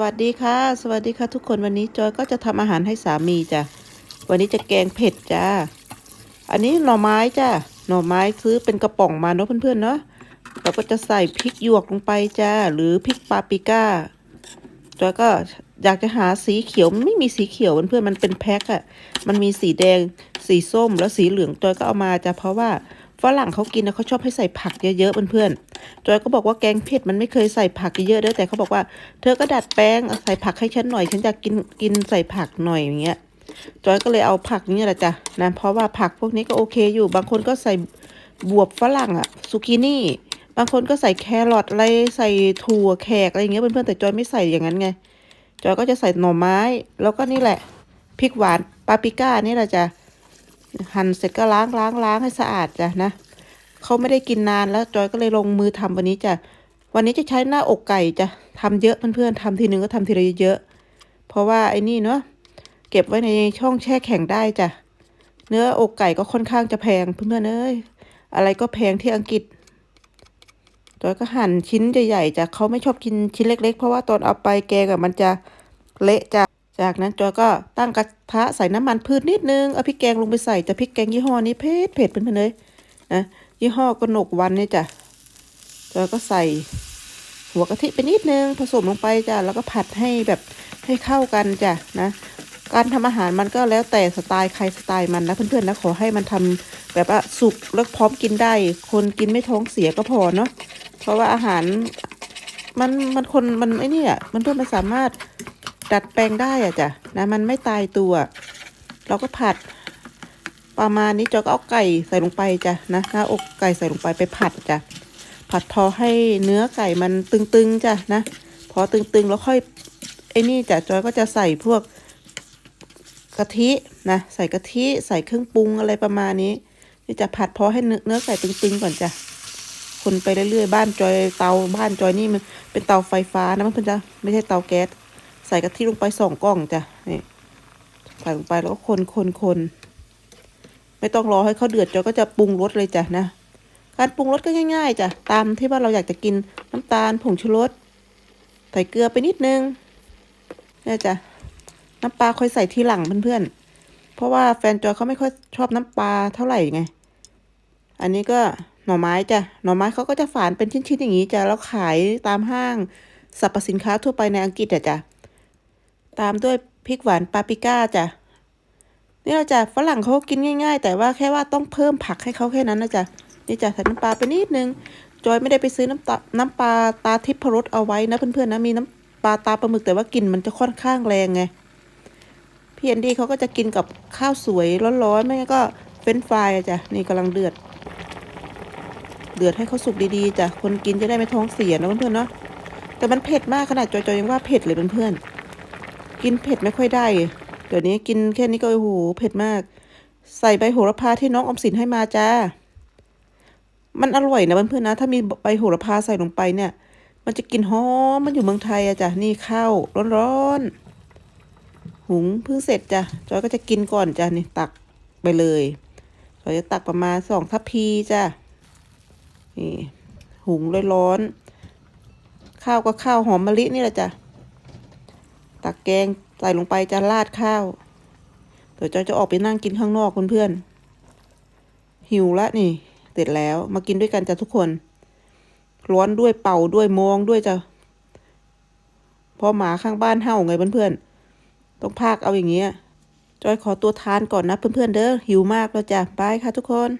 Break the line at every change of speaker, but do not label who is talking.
สวัสดีค่ะ สวัสดีค่ะทุกคนวันนี้จอยก็จะทำอาหารให้สามีจ้ะวันนี้จะแกงเผ็ดจ้าอันนี้หน่อไม้จ้าหน่อไม้ซื้อเป็นกระป๋องมาเนาะเพื่อนๆเนาะเราก็จะใส่พริกหยวกลงไปจ้าหรือพริกปาปริก้าจอยก็อยากจะหาสีเขียวมันไม่มีสีเขียวเพื่อนๆมันเป็นแพ็คอะมันมีสีแดงสีส้มแล้วสีเหลืองจอยก็เอามาจ้ะเพราะว่า ฝรั่งเขากินนะเขาชอบให้ใส่ผักเยอะๆเพื่อนๆจอยก็บอกว่าแกงเผ็ดมันไม่เคยใส่ผักเยอะๆเด้อแต่เขาบอกว่าเธอก็ดัดแปลงใส่ผักให้ฉันหน่อย ฉันอยากกินกินใส่ผักหน่อยอย่างเงี้ยจอยก็เลยเอาผักนี่แหละจ้ะนะเพราะว่าผักพวกนี้ก็โอเคอยู่ บางคนก็ใส่บวบฝรั่งอะซูกินี่บางคนก็ใส่แครอทอะไรใส่ถั่วแขกอะไรอย่างเงี้ยเพื่อนๆแต่จอยไม่ใส่อย่างนั้นไงจอยก็จะใส่หน่อไม้ แล้วก็นี่แหละพริกหวานปาปริก้านี่แหละจ้ะ หั่นเสร็จก็ล้างล้างล้างให้สะอาดจ้ะนะเขาไม่ได้กินนานแล้วจอยก็เลยลงมือทำวันนี้จ้ะวันนี้จะใช้หน้าอกไก่จ้ะทำเยอะเพื่อนๆทำทีหนึ่งก็ทำทีละเยอะเพราะว่าไอ้นี่เนาะเก็บไว้ในช่องแช่แข็งได้จ้ะเนื้ออกไก่ก็ค่อนข้างจะแพงเพื่อนๆเอ้ยอะไรก็แพงที่อังกฤษจอยก็หั่นชิ้นใหญ่ๆจ้ะเขาไม่ชอบกินชิ้นเล็ก ๆ เพราะว่าตอนเอาไปแกงอะมันจะเละจ้ะ จากนั้นจอยก็ตั้งกระทะใส่น้ำมันพืชนิดนึง เอาพริกแกงลงไปใส่จะพริกแกงยี่ห้อนี้เผ็ดเผ็ดเพื่อนเลยนะยี่ห้อกระหนกวันนี่จ้ะแล้วก็ใส่หัวกะทิไปนิดนึงผสมลงไปจ้ะแล้วก็ผัดให้แบบให้เข้ากันจ้ะนะการทำอาหารมันก็แล้วแต่สไตล์ใครสไตล์มันนะเพื่อนๆนะขอให้มันทำแบบว่าสุกแล้วพร้อมกินได้ คนกินไม่ท้องเสียก็พอเนาะเพราะว่าอาหารมันมันคนมันไอ้นี่อะมันเพื่อนมันสามารถ ดัดแปลงได้อะจ้ะนะมันไม่ตายตัว เราก็ผัด ประมาณนี้จอยก็เอาไก่ใส่ลงไปจ้ะนะหน้าอกไก่ใส่ลงไปไปผัดจ้ะผัดพอให้เนื้อไก่มันตึงๆจ้ะนะพอตึงๆแล้วค่อยไอ้นี่จ้ะจอยก็จะใส่พวกกะทินะใส่กะทิใส่เครื่องปรุงอะไรประมาณนี้นี่จะผัดพอให้เนื้อไก่ตึงๆก่อนจ้ะคนไปเรื่อยๆบ้านจอยเตาบ้านจอยนี่มันเป็นเตาไฟฟ้านะมันเพิ่นจะไม่ใช่เตาแก๊ส ใส่กะทิลงไปสองกล่องจ้ะนี่ใส่ลงไปแล้วก็คนคนคนไม่ต้องรอให้เขาเดือดจอยก็จะปรุงรสเลยจ้ะนะ การปรุงรสก็ง่ายๆจ้ะตามที่ว่าเราอยากจะกินน้ำตาลผงชูรสใส่เกลือไปนิดนึงเนี่ยจ้ะน้ำปลาค่อยใส่ทีหลังเพื่อนๆ เพราะว่าแฟนจอยเขาไม่ค่อยชอบน้ำปลาเท่าไหร่ไง อันนี้ก็หน่อไม้จ้ะ หน่อไม้เขาก็จะฝานเป็นชิ้นๆอย่างนี้จ้ะ แล้วขายตามห้างสรรพสินค้าทั่วไปในอังกฤษอะจ้ะ ตามด้วยพริกหวานปาปริก้าจ้ะนี่เราจะฝรั่งเขากินง่าย ๆ แต่ว่าแค่ว่าต้องเพิ่มผักให้เขาแค่นั้นนะจ๊ะนี่จ้ะใส่น้ำปลาไปนิดนึงจอยไม่ได้ไปซื้อน้ำตาน้ำปลาตาทิพรสเอาไว้นะเพื่อนๆนะมีน้ำปลาตาปลาหมึกแต่ว่ากลิ่นมันจะค่อนข้างแรงไงพี่แอนดี้เขาก็จะกินกับข้าวสวยร้อนๆไม่งั้นก็เฟรนฟรายจ้ะนี่กำลังเดือด เดือดให้เขาสุกดีๆจ้ะคนกินจะได้ไม่ท้องเสียนะเพื่อนๆเนาะแต่มันเผ็ดมากขนาดจอยๆยังว่าเผ็ดเลยเพื่อนๆ กินเผ็ดไม่ค่อยได้ เดี๋ยวนี้กินแค่นี้ก็โอ้โหเผ็ดมาก ใส่ใบโหระพาที่น้องอมสินให้มาจ้า มันอร่อยนะเพื่อนๆนะ ถ้ามีใบโหระพาใส่ลงไปเนี่ย มันจะกินหอมมันอยู่เมืองไทยอะจ้ะนี่ข้าวร้อนๆหุงเพิ่งเสร็จจ้ะจอยก็จะกินก่อนจ้ะนี่ตักไปเลยจอยจะตักประมาณสองทัพพีจ้ะนี่หุงร้อนๆข้าวก็ข้าวหอมมะลินี่แหละจ้ะ ตักแกงใส่ลงไปจะราดข้าว เดี๋ยวจอยจะออกไปนั่งกินข้างนอกเพื่อนๆหิวละนี่ เสร็จแล้วมากินด้วยกันจ้ะทุกคน ร้อนด้วยเป่าด้วยมองด้วยจ้ะพอหมาข้างบ้านเห่าไงเพื่อนๆต้องพากเอาอย่างเงี้ยจอยขอตัวทานก่อนนะเพื่อนๆเด้อหิวมากแล้วจ้ะบายค่ะทุกคน